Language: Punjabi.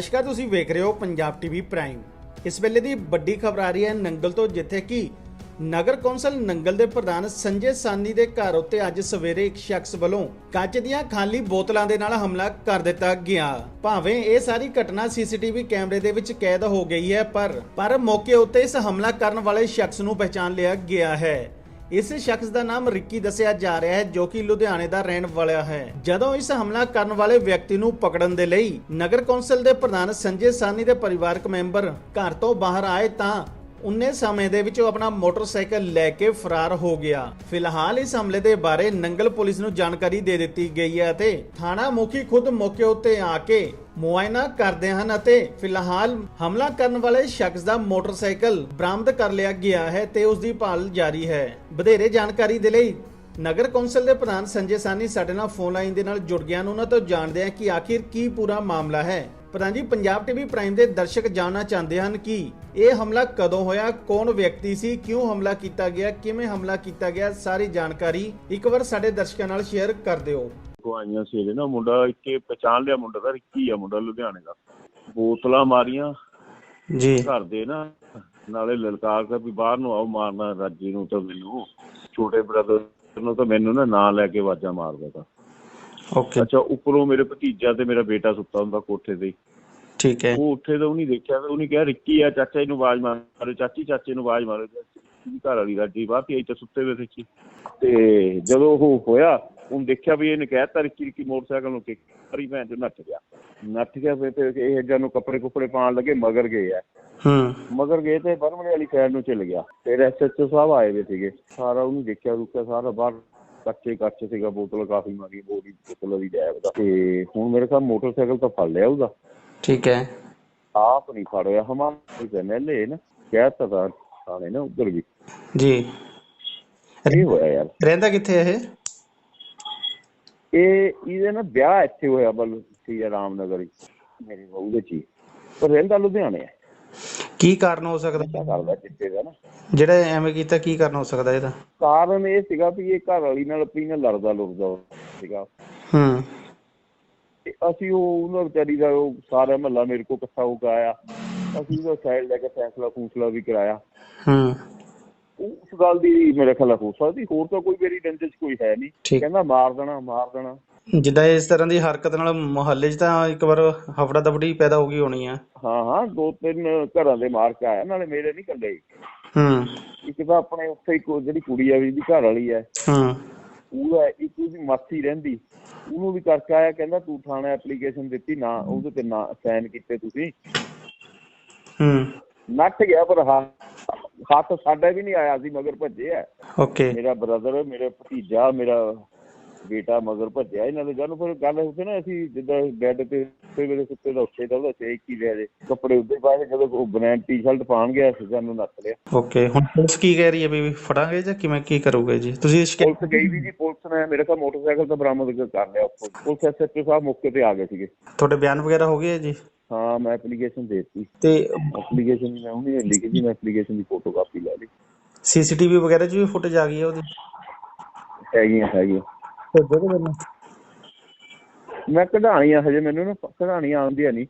ਨਮਸਕਾਰ, ਤੁਸੀਂ ਵੇਖ ਰਹੇ ਹੋ ਪੰਜਾਬ ਟੀਵੀ ਪ੍ਰਾਈਮ। ਇਸ ਵੇਲੇ ਦੀ ਵੱਡੀ ਖਬਰ ਆ ਰਹੀ ਹੈ ਨੰਗਲ ਤੋਂ, ਜਿੱਥੇ ਕਿ ਨਗਰ ਕੌਂਸਲ ਨੰਗਲ ਦੇ ਪ੍ਰਧਾਨ ਸੰਜੇ ਸਾਨੀ ਦੇ ਘਰ ਉੱਤੇ ਅੱਜ ਸਵੇਰੇ ਇੱਕ ਸ਼ਖਸ ਵੱਲੋਂ ਕੱਚ ਦੀਆਂ ਖਾਲੀ ਬੋਤਲਾਂ ਦੇ ਨਾਲ ਹਮਲਾ ਕਰ ਦਿੱਤਾ ਗਿਆ। ਭਾਵੇਂ ਇਹ ਸਾਰੀ ਘਟਨਾ ਸੀਸੀਟੀਵੀ ਕੈਮਰੇ ਦੇ ਵਿੱਚ ਕੈਦ ਹੋ ਗਈ ਹੈ, ਪਰ ਪਰ ਮੌਕੇ ਉੱਤੇ ਇਸ ਹਮਲਾ ਕਰਨ ਵਾਲੇ ਸ਼ਖਸ ਨੂੰ ਪਛਾਣ ਲਿਆ ਗਿਆ ਹੈ। ਇਸ ਸ਼ਖਸ ਦਾ ਨਾਮ ਰਿੱਕੀ ਦੱਸਿਆ ਜਾ ਰਿਹਾ ਹੈ, ਜੋ ਕਿ ਲੁਧਿਆਣੇ ਦਾ ਰਹਿਣ ਵਾਲਾ ਹੈ। ਜਦੋਂ ਇਸ ਹਮਲਾ ਕਰਨ ਵਾਲੇ ਵਿਅਕਤੀ ਨੂੰ ਪਕੜਨ ਦੇ ਲਈ ਨਗਰ ਕੌਂਸਲ ਦੇ ਪ੍ਰਧਾਨ ਸੰਜੇ ਸਾਨੀ ਦੇ ਪਰਿਵਾਰਕ ਮੈਂਬਰ ਘਰ ਤੋਂ ਬਾਹਰ ਆਏ ਤਾਂ ਉਨੇ ਸਮੇਂ ਦੇ ਵਿੱਚ ਉਹ ਆਪਣਾ ਮੋਟਰਸਾਈਕਲ ਲੈ ਕੇ ਫਰਾਰ ਹੋ ਗਿਆ। ਫਿਲਹਾਲ ਇਸ ਹਮਲੇ ਦੇ ਬਾਰੇ ਨੰਗਲ ਪੁਲਿਸ ਨੂੰ ਜਾਣਕਾਰੀ ਦੇ ਦਿੱਤੀ ਗਈ ਹੈ ਅਤੇ ਥਾਣਾ ਮੁਖੀ ਖੁਦ ਮੌਕੇ ਉੱਤੇ ਆ ਕੇ ਮੁਆਇਨਾ ਕਰਦੇ ਹਨ ਅਤੇ ਫਿਲਹਾਲ ਹਮਲਾ ਕਰਨ ਵਾਲੇ ਸ਼ਖਸ ਦਾ ਮੋਟਰਸਾਈਕਲ ਬਰਾਮਦ ਕਰ ਲਿਆ ਗਿਆ ਹੈ ਤੇ ਉਸ ਦੀ ਭਾਲ ਜਾਰੀ ਹੈ। ਵਧੇਰੇ ਜਾਣਕਾਰੀ ਦੇ ਲਈ ਨਗਰ ਕੌਂਸਲ ਦੇ ਪ੍ਰਧਾਨ ਸੰਜੇ ਸਾਨੀ ਸਾਡੇ ਨਾਲ ਫੋਨ ਲਾਈਨ ਦੇ ਨਾਲ ਜੁੜ ਗਿਆ ਉਹਨਾਂ ਤੋਂ ਜਾਣਦੇ ਹਾਂ ਕਿ ਆਖਿਰ ਕੀ ਪੂਰਾ ਮਾਮਲਾ ਹੈ। ਪ੍ਰਧਾਨ ਜੀ ਪੰਜਾਬ ਟੀਵੀ ਪ੍ਰਾਈਮ ਦੇ ਦਰਸ਼ਕ ਜਾਣਨਾ ਚਾਹੁੰਦੇ ਹਨ ਕਿ ਇਹ ਹਮਲਾ ਕਦੋਂ ਹੋਇਆ ਕੌਣ ਵਿਅਕਤੀ ਸੀ ਕਿਉਂ ਹਮਲਾ ਕੀਤਾ ਗਿਆ ਕਿਵੇਂ ਹਮਲਾ ਕੀਤਾ ਗਿਆ ਸਾਰੀ ਜਾਣਕਾਰੀ ਇੱਕ ਵਾਰ ਸਾਡੇ ਦਰਸ਼ਕਾਂ ਨਾਲ ਸ਼ੇਅਰ ਕਰ ਦਿਓ। ਕੋ ਆਈਆਂ ਸੀ ਇਹਦੇ ਨਾ ਮੁੰਡਾ ਇੱਕੇ ਪਛਾਣ ਲਿਆ ਮੁੰਡਾ ਦਾ ਰਿੱਕੀ ਆ ਮੁੰਡਾ ਲੁਧਿਆਣੇ ਦਾ। ਬੋਤਲਾਂ ਮਾਰੀਆਂ ਜੀ। ਘਰ ਦੇ ਨਾ ਨਾਲੇ ਲਲਕਾਰ ਕੇ ਵੀ ਬਾਹਰ ਨੂੰ ਆਓ ਮਾਰਨਾ ਰਾਜੀ ਨੂੰ ਤਾਂ ਮੈਨੂੰ ਛੋਟੇ ਬ੍ਰਦਰ ਨੂੰ ਤਾਂ ਮੈਨੂੰ ਨਾ ਨਾਂ ਲੈ ਕੇ ਆਵਾਜ਼ਾਂ ਮਾਰਦਾ ਤਾ। ਓਕੇ ਅੱਛਾ ਉੱਪਰੋਂ ਮੇਰੇ ਭਤੀਜਾ ਤੇ ਮੇਰਾ ਬੇਟਾ ਸੁੱਤਾ ਹੁੰਦਾ ਕੋਠੇ ਤੇ। ਠੀਕ ਹੈ। ਉਹ ਉੱਠੇ ਤਾਂ ਉਹਨੇ ਦੇਖਿਆ ਤੇ ਉਹਨੇ ਕਿਹਾ ਰਿੱਕੀ ਆ ਚਾਚਾ ਇਹਨੂੰ ਆਵਾਜ਼ ਮਾਰੋ ਚਾਚੀ ਚਾਚੇ ਨੂੰ ਆਵਾਜ਼ ਮਾਰੋ। ਘਰ ਵਾਲੀ ਰਾਜੀ ਬਾਹਰ ਤੇ ਇੱਥੇ ਸੁੱਤੇ ਹੋਏ ਸੀ ਤੇ ਜਦੋਂ ਉਹ ਹੋਇਆ ਉਹਨੇ ਦੇਖਿਆ ਵੀ ਇਹਨੇ ਕਹਿਤਾ ਰਿੱਕੀ ਰਿੱਕੀ ਮੋਟਰਸਾਈਕਲ ਨੂੰ ਕਿੱਕ ਕਰੀ ਭੈਣ ਚੋਂ ਨੱਠ ਗਿਆ। ਨੱਠ ਗਿਆ ਫਿਰ ਤੇ ਇਹ ਜਦ ਨੂੰ ਕੱਪੜੇ ਕੁਪੜੇ ਪਾਉਣ ਲੱਗੇ ਮਗਰ ਗਏ ਆ। ਹੂੰ। ਮਗਰ ਗਏ ਤੇ ਬਰਮਲੇ ਵਾਲੀ ਸਾਈਡ ਨੂੰ ਚਲ ਗਿਆ। ਫਿਰ ਐਸਐਚਓ ਸਾਹਿਬ ਆਏ ਵੇ ਸੀਗੇ। ਸਾਰਾ ਉਹਨੂੰ ਦੇਖਿਆ ਰੁਕਿਆ ਸਾਰਾ ਬਾਹਰ ਕੱਚੇ ਕੱਚ ਸੀਗਾ ਬੋਤਲ ਕਾਫੀ ਮਾਰੀ ਬੋਡੀ ਬੋਤਲ ਦੀ ਜੈਬ ਦਾ। ਤੇ ਹੁਣ ਮੇਰੇ ਖਿਆਲ ਮੋਟਰਸਾਈਕਲ ਤਾਂ ਫੜ ਲਿਆ ਉਹਦਾ। ਠੀਕ ਹੈ। ਆਪ ਨਹੀਂ ਫੜਿਆ ਹਮਾਰੇ ਜਨਲੇ ਨਾ ਕਹਿਤਾ ਤਾਂ ਥਾਣੇ ਨਾ ਉੱਧਰ ਵੀ। ਜੀ। ਇਹ ਹੋਇਆ ਯਾਰ। ਰਹਿੰਦਾ ਕਿੱਥੇ ਹੈ ਇਹ? ਇਹ ਇਹਦੇ ਨਾ ਵਿਆਹ ਇੱਥੇ ਹੋਇਆ ਬਲ ਸੀ ਰਾਮਨਗਰ ਹੀ। ਮੇਰੀ ਬਹੂ ਦੇ ਚੀ ਪਰ ਰਹਿੰਦਾ ਲੁਧਿਆਣੇ ਹੈ ਕੀ ਕਾਰਨ ਹੋ ਸਕਦਾ? ਕੀ ਕਰਦਾ ਚਿੱਟੇ ਦਾ ਨਾ। ਜਿਹੜਾ ਐਵੇਂ ਕੀਤਾ ਕੀ ਕਾਰਨ ਹੋ ਸਕਦਾ ਇਹਦਾ? ਕਾਰਨ ਇਹ ਸੀਗਾ ਵੀ ਇਹ ਘਰ ਵਾਲੀ ਨਾਲ ਆਪਣੀ ਨਾਲ ਲੜਦਾ ਲੁੜਦਾ ਸੀਗਾ। ਹੂੰ। ਤੇ ਅਸੀਂ ਉਹ ਉਹਨਾਂ ਵਿਚਾਰੀ ਦਾ ਉਹ ਸਾਰਾ ਮਹੱਲਾ ਮੇਰੇ ਕੋਲ ਇਕੱਠਾ ਹੋ ਕੇ ਆਇਆ। ਅਸੀਂ ਉਹਦਾ ਸਾਈਡ ਲੈ ਕੇ ਫੈਸਲਾ ਫੂਸਲਾ ਵੀ ਕਰਾਇਆ। ਹੂੰ। ਉਸ ਗੱਲ ਦੀ ਮੇਰੇ ਖਿਆਲ ਹੋ ਸਕਦੀ ਹੋਰ ਤਾਂ ਕੋਈ ਮੇਰੀ ਰੰਜਿਸ਼ ਕੋਈ ਹੈ ਨਹੀਂ। ਠੀਕ। ਕਹਿੰਦਾ ਮਾਰ ਦੇਣਾ ਮਾਰ ਦੇਣਾ। ਜਿੱਦਾਂ ਇਸ ਤਰ੍ਹਾਂ ਦੀ ਹਰਕਤ ਨਾਲ ਮੁਹੱਲੇ 'ਚ ਤਾਂ ਇੱਕ ਵਾਰ ਹਫੜਾ ਦਫੜੀ ਪੈਦਾ ਹੋ ਗਈ ਹੋਣੀ ਆ। ਹਾਂ ਹਾਂ ਦੋ ਤਿੰਨ ਘਰਾਂ ਦੇ ਮਾਰ ਕੇ ਆਇਆ ਨਾਲੇ ਮੇਰੇ ਨਹੀਂ ਕੱਲੇ ਹੂੰ। ਇੱਕ ਤਾਂ ਆਪਣੇ ਉੱਥੇ ਇੱਕ ਉਹ ਜਿਹੜੀ ਕੁੜੀ ਆ ਵੀ ਦੀ ਘਰ ਵਾਲੀ ਹੈ। ਹੂੰ ਉਹਦਾ ਇੱਕ ਉਹਦੀ ਮਾਸੀ ਰਹਿੰਦੀ। ਉਹਨੂੰ ਵੀ ਕਰਕੇ ਆਇਆ ਕਹਿੰਦਾ ਤੂੰ ਥਾਣੇ ਐਪਲੀਕੇਸ਼ਨ ਦਿੱਤੀ ਨਾ ਉਹਦੇ ਤੇ ਨਾ ਸਾਈਨ ਕੀਤੇ ਤੁਸੀਂ। ਹੂੰ। ਨੱਠ ਗਿਆ ਪਰ ਹਾਂ ਹੱਥ ਸਾਡਾ ਵੀ ਨਹੀਂ ਆਇਆ ਸੀ ਮਗਰ ਭੱਜੇ ਆ ਓਕੇ। ਮੇਰਾ ਬ੍ਰਦਰ ਮੇਰਾ ਭਤੀਜਾ ਮੇਰਾ ਬੇਟਾ ਮਗਰ ਭੱਜਿਆ ਇਹਨਾਂ ਦੇ ਗੱਲ ਫਿਰ ਗੱਲ ਹੋ ਨਾ ਅਸੀਂ ਜਿੱਦਾਂ ਬੈੱਡ ਤੇ ਉੱਤੇ ਵੇਲੇ ਸੁੱਤੇ ਦਾ ਉੱਥੇ ਦਾ ਉਹਦਾ ਚੇਕ ਹੀ ਲਿਆ ਜੇ ਕੱਪੜੇ ਉੱਤੇ ਪਾਏ ਜਦੋਂ ਉਹ ਬਨੈਨ ਟੀ-ਸ਼ਰਟ ਪਾਣ ਗਿਆ ਸੀ ਸਾਨੂੰ ਨੱਥ ਲਿਆ। ਓਕੇ ਹੁਣ ਪੁਲਿਸ ਕੀ ਕਹਿ ਰਹੀ ਹੈ ਵੀ ਫੜਾਂਗੇ ਜਾਂ ਕਿਵੇਂ ਕੀ ਕਰੋਗੇ ਜੀ? ਤੁਸੀਂ ਪੁਲਿਸ ਗਈ ਵੀ ਜੀ ਪੁਲਿਸ ਨੇ ਮੇਰੇ ਕੋਲ ਮੋਟਰਸਾਈਕਲ ਤਾਂ ਬਰਾਮਦ ਕਰ ਲਿਆ ਪੁਲਿਸ ਐਸਐਚਓ ਸਾਹਿਬ ਮੌਕੇ ਤੇ ਆ ਗਏ ਸੀਗੇ। ਤੁਹਾਡੇ ਬਿਆਨ ਵਗੈਰਾ ਹੋ ਗਏ ਜੀ? ਹਾਂ ਮੈਂ ਐਪਲੀਕੇਸ਼ਨ ਦੇਤੀ। ਤੇ ਐਪਲੀਕੇਸ਼ਨ ਮੈਂ ਉਹਨੇ ਲਿਖੀ ਸੀ ਮੈਂ ਐਪਲੀਕੇਸ਼ਨ ਦੀ ਫੋਟੋ ਕਾਪੀ ਲੈ ਲਈ। ਸੀਸੀਟੀਵੀ ਵਗੈਰਾ 'ਚ ਵੀ ਫੁਟੇਜ ਆ ਗਈ ਹੈ ਉਹਦੀ? ਹੈਗੀਆਂ ਹੈਗੀਆਂ। ਭੇਜੋਗੇ ਮੈਨੂੰ। ਮੈਂ ਕਢਾਣੀਆਂ ਹਜੇ ਮੈਨੂੰ ਨਾ ਕਢਾਣੀ ਕਢਾਣੀਆਂ ਆਉਂਦੀਆਂ ਨਹੀਂ